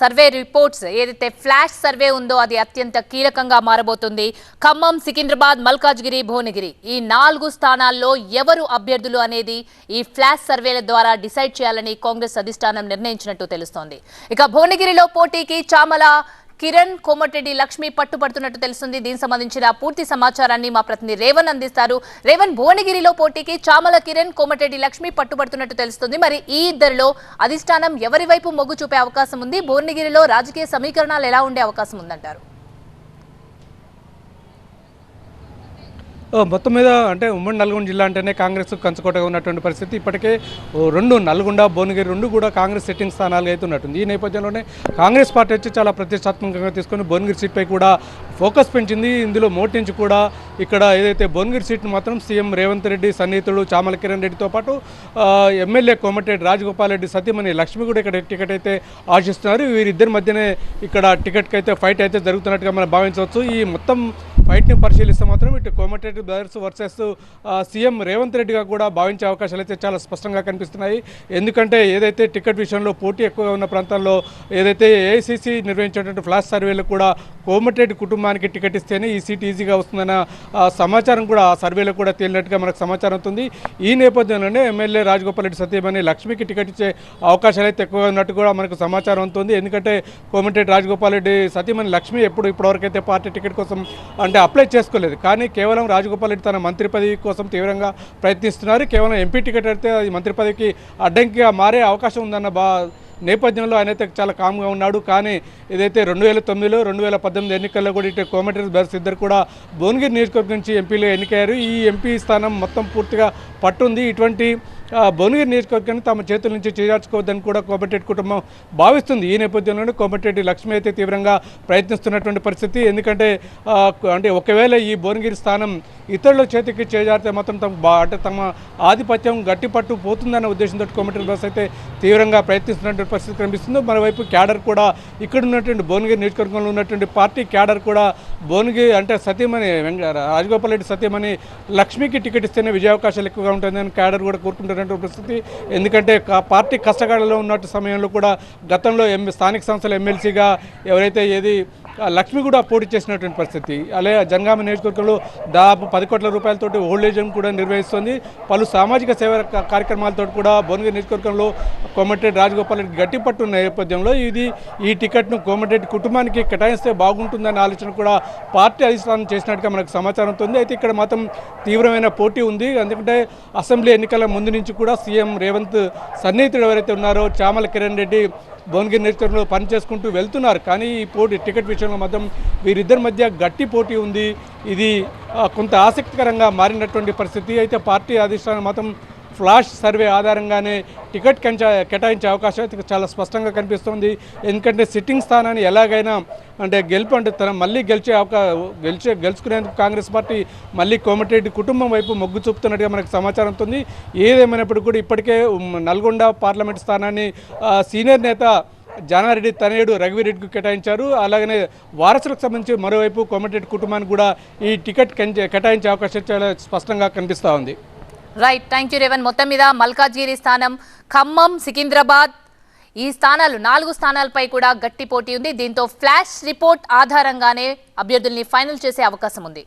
Survey reports ఏదైతే flash survey ఉందో అది అత్యంత కీలకంగా మారబోతుంది. ఖమ్మం సికింద్రాబాద్ మల్కాజ్గిరి భువనగిరి ఈ నాలుగు స్థానాల్లో ఎవరు అభ్యర్థులు అనేది ఈ ఫ్లాష్ సర్వేల ద్వారా డిసైడ్ చేయాలని కాంగ్రెస్ అధిష్టానం నిర్ణయించినట్టు తెలుస్తోంది. ఇక భువనగిరిలో పోటీకి చామల కిరణ్ కోమటిరెడ్డి లక్ష్మి పట్టుపడుతున్నట్టు తెలుస్తుంది. దీనికి సంబంధించిన పూర్తి సమాచారాన్ని మా ప్రతినిధి రేవన్ అందిస్తారు. రేవన్ భువనగిరిలో పోటీకి చామల కిరణ్ కోమటిరెడ్డి లక్ష్మి పట్టుబడుతున్నట్టు తెలుస్తుంది. మరి ఈ ఇద్దరిలో అధిష్టానం ఎవరి వైపు మొగ్గు చూపే అవకాశం ఉంది? భువనగిరిలో రాజకీయ సమీకరణాలు ఎలా ఉండే అవకాశం ఉందంటారు? మొత్తం మీద అంటే ఉమ్మడి నల్గొండ జిల్లా అంటేనే కాంగ్రెస్ కంచుకోటగా ఉన్నటువంటి పరిస్థితి. ఇప్పటికే ఓ రెండు నల్గొండ భువనగిరి రెండు కూడా కాంగ్రెస్ సెట్టింగ్ స్థానాలు అయితే ఉన్నట్టుంది. ఈ నేపథ్యంలోనే కాంగ్రెస్ పార్టీ వచ్చి చాలా ప్రతిష్టాత్మకంగా తీసుకొని భువనగిరి సీట్పై కూడా ఫోకస్ పెంచింది. ఇందులో మోటి నుంచి కూడా ఇక్కడ ఏదైతే భువనగిరి సీట్ను మాత్రం సీఎం రేవంత్ రెడ్డి సన్నిహితుడు చామల కిరణ్ రెడ్డితో పాటు ఎమ్మెల్యే కోమటిరెడ్డి రాజగోపాల్ రెడ్డి సతీమణి లక్ష్మి కూడా ఇక్కడ టికెట్ అయితే ఆశిస్తున్నారు. వీరిద్దరి మధ్యనే ఇక్కడ టికెట్కి అయితే ఫైట్ అయితే జరుగుతున్నట్టుగా మనం భావించవచ్చు. ఈ మొత్తం ఫైట్ని పరిశీలిస్తే మాత్రం ఇటు Komatireddy brothers versus CM Revanth రెడ్డిగా కూడా భావించే అవకాశాలు అయితే చాలా స్పష్టంగా కనిపిస్తున్నాయి. ఎందుకంటే ఏదైతే టికెట్ విషయంలో పోటీ ఎక్కువగా ఉన్న ప్రాంతాల్లో ఏదైతే ఏఐసీసీ నిర్వహించేటువంటి ఫ్లాష్ సర్వేలు కూడా కోమటిరెడ్డి కుటుంబానికి టికెట్ ఇస్తేనే ఈ సీట్ ఈజీగా వస్తుందన్న ఆ, సమాచారం కూడా ఆ సర్వేలో కూడా తేలినట్టుగా మనకు సమాచారం అవుతుంది ఈ నేపథ్యంలోనే ఎమ్మెల్యే రాజగోపాల్ రెడ్డి సత్యమని లక్ష్మికి టికెట్ ఇచ్చే అవకాశాలు అయితే ఎక్కువగా ఉన్నట్టు కూడా మనకు సమాచారం అవుతుంది ఎందుకంటే కోమటిరెడ్డి రాజగోపాల్ రెడ్డి సతీమణి లక్ష్మి ఎప్పుడు ఇప్పటివరకైతే పార్టీ టికెట్ కోసం అంటే అప్లై చేసుకోలేదు. కానీ కేవలం రాజగోపాల్ రెడ్డి తన మంత్రి పదవి కోసం తీవ్రంగా ప్రయత్నిస్తున్నారు. కేవలం ఎంపీ టికెట్ అయితే అది మంత్రి పదవికి అడ్డంకిగా మారే అవకాశం ఉందన్న బా నేపథ్యంలో ఆయన అయితే చాలా కామ్గా ఉన్నాడు. కానీ ఏదైతే రెండు వేల తొమ్మిదిలో రెండు వేల పద్దెనిమిది ఎన్నికల్లో కూడా ఇటు కోమటిరెడ్డి బస్ ఇద్దరు కూడా భువనగిరి నియోజకవర్గం నుంచి ఎంపీలు ఎన్నికయ్యారు. ఈ ఎంపీ స్థానం మొత్తం పూర్తిగా పట్టుంది. ఇటువంటి భువనగిరి నియోజకవర్గాన్ని తమ చేతుల నుంచి చేజార్చుకోవద్దని కూడా కోమటిరెడ్డి కుటుంబం భావిస్తుంది. ఈ నేపథ్యంలోనే కోమటిరెడ్డి లక్ష్మి అయితే తీవ్రంగా ప్రయత్నిస్తున్నటువంటి పరిస్థితి. ఎందుకంటే అంటే ఒకవేళ ఈ భువనగిరి స్థానం ఇతరుల చేతికి చేజారితే మాత్రం తమ అంటే తమ ఆధిపత్యం గట్టిపట్టు పోతుందన్న ఉద్దేశంతో కోమటిరెడ్డి బస్ అయితే తీవ్రంగా ప్రయత్నిస్తున్నటువంటి పరిస్థితి కనిపిస్తుందో మరోవైపు క్యాడర్ కూడా ఇక్కడ ఉన్నటువంటి భువనగిరి నియోజకవర్గంలో ఉన్నటువంటి పార్టీ క్యాడర్ కూడా భువనగిరి అంటే సతీమణి రాజగోపాల్ రెడ్డి సతీమణి లక్ష్మికి టికెట్ ఇస్తేనే విజయావకాశాలు ఎక్కువగా ఉంటుందని క్యాడర్ కూడా కోరుకుంటున్నటువంటి పరిస్థితి. ఎందుకంటే పార్టీ కష్టకాలంలో ఉన్నట్టు సమయంలో కూడా గతంలో ఎం స్థానిక సంస్థల ఎమ్మెల్సీగా ఎవరైతే ఏది లక్ష్మి కూడా పోటీ చేసినటువంటి పరిస్థితి. అలాగే జనగామ నియోజకవర్గంలో దాదాపు పది కోట్ల రూపాయలతోటి ఓల్డ్ హోమ్ కూడా నిర్వహిస్తుంది. పలు సామాజిక సేవ కార్యక్రమాలతో కూడా భువనగిరి నియోజకవర్గంలో కోమటిరెడ్డి రాజగోపాల్ రెడ్డి గట్టి నేపథ్యంలో ఇది ఈ టికెట్ను కోమటిరెడ్డి కుటుంబానికి కేటాయిస్తే బాగుంటుందనే ఆలోచన కూడా పార్టీ అధిష్టానం చేసినట్టుగా మనకు సమాచారం ఉంది అయితే ఇక్కడ మాత్రం తీవ్రమైన పోటీ ఉంది. ఎందుకంటే అసెంబ్లీ ఎన్నికల ముందు నుంచి కూడా సీఎం రేవంత్ సన్నిహితుడు ఎవరైతే ఉన్నారో చామల కిరణ్ రెడ్డి భువనగిరి నియోజకవర్గంలో పనిచేసుకుంటూ వెళ్తున్నారు. కానీ ఈ పోటీ టికెట్ విషయంలో మాత్రం వీరిద్దరి మధ్య గట్టి పోటీ ఉంది. ఇది కొంత ఆసక్తికరంగా మారినటువంటి పరిస్థితి. అయితే పార్టీ అధిష్టానం మాత్రం ఫ్లాష్ సర్వే ఆధారంగానే టికెట్ కంచ కేటాయించే అవకాశం అయితే చాలా స్పష్టంగా కనిపిస్తుంది. ఎందుకంటే సిట్టింగ్ స్థానాన్ని ఎలాగైనా అంటే గెలుపు అంటే తన మళ్ళీ గెలిచే అవకా గెలిచే గెలుచుకునేందుకు కాంగ్రెస్ పార్టీ మళ్ళీ కోమటిరెడ్డి కుటుంబం వైపు మొగ్గు చూపుతున్నట్టుగా మనకు సమాచారం ఉంటుంది ఏదేమైనప్పుడు కూడా ఇప్పటికే నల్గొండ పార్లమెంట్ స్థానాన్ని సీనియర్ నేత జానారెడ్డి తనయుడు రఘువీరెడ్డికి కేటాయించారు. అలాగనే వారసులకు సంబంధించి మరోవైపు కోమటిరెడ్డి కుటుంబానికి కూడా ఈ టికెట్ కంచే కేటాయించే అవకాశం చాలా స్పష్టంగా కనిపిస్తూ ఉంది. Right thank you Revan. మొత్తం మీద మల్కాజ్గిరి స్థానం ఖమ్మం సికింద్రాబాద్. ఈ స్థానాలు నాలుగు స్థానాలపై కూడా గట్టి పోటీ ఉంది. దీంతో ఫ్లాష్ రిపోర్ట్ ఆధారంగానే అభ్యర్థుల్ని ఫైనల్ చేసే అవకాశం ఉంది.